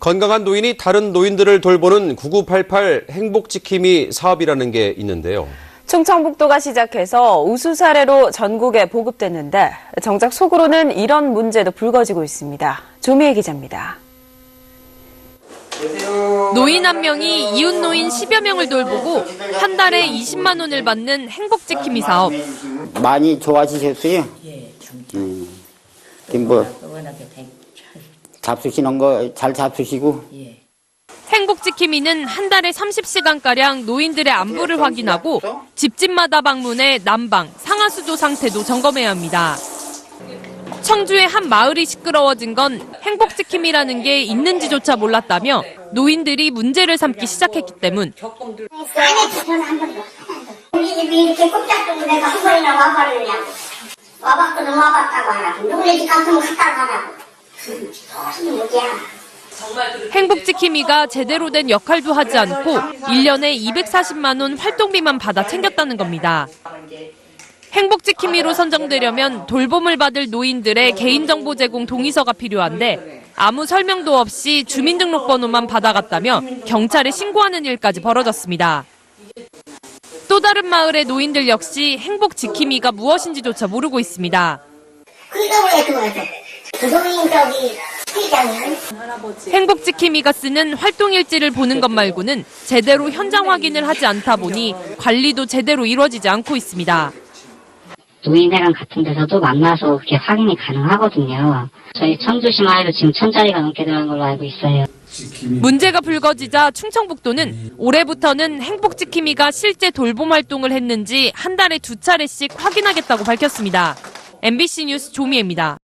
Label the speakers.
Speaker 1: 건강한 노인이 다른 노인들을 돌보는 9988 행복지킴이 사업이라는 게 있는데요.
Speaker 2: 충청북도가 시작해서 우수 사례로 전국에 보급됐는데 정작 속으로는 이런 문제도 불거지고 있습니다. 조미애 기자입니다.
Speaker 3: 노인 한 명이 이웃 노인 10여 명을 돌보고 한 달에 20만 원을 받는 행복지킴이 사업.
Speaker 4: 많이 좋아지셨어요?
Speaker 5: 예, 좀
Speaker 4: 음. 뭐 잡수시는 거 잘 잡수시고.
Speaker 5: 예.
Speaker 3: 행복지킴이는 한 달에 30시간가량 노인들의 안부를 확인하고 집집마다 방문해 난방, 상하수도 상태도 점검해야 합니다. 청주의 한 마을이 시끄러워진 건 행복지킴이라는 게 있는지조차 몰랐다며 노인들이 문제를 삼기 시작했기 때문.
Speaker 6: 안에 저는 한 번도 우리 집이 이렇게 꼼짝도 내가 한 번이나 와봤느냐고 와봤거든 와봤다고 하라고 누구네 집 같으면 갔다 가라고 무슨 얘기야
Speaker 3: 행복지킴이가 제대로 된 역할도 하지 않고 1년에 240만 원 활동비만 받아 챙겼다는 겁니다. 행복지킴이로 선정되려면 돌봄을 받을 노인들의 개인정보 제공 동의서가 필요한데 아무 설명도 없이 주민등록번호만 받아갔다며 경찰에 신고하는 일까지 벌어졌습니다. 또 다른 마을의 노인들 역시 행복지킴이가 무엇인지조차 모르고 있습니다. 행복지킴이가 쓰는 활동일지를 보는 것 말고는 제대로 현장 확인을 하지 않다 보니 관리도 제대로 이루어지지 않고 있습니다.
Speaker 7: 노인회관 같은 데서도 만나서 그렇게 확인이 가능하거든요. 저희 청주시 마을도 지금 천 자리가 넘게 들어간 걸로 알고 있어요.
Speaker 3: 문제가 불거지자 충청북도는 올해부터는 행복지킴이가 실제 돌봄 활동을 했는지 한 달에 두 차례씩 확인하겠다고 밝혔습니다. MBC 뉴스 조미애입니다.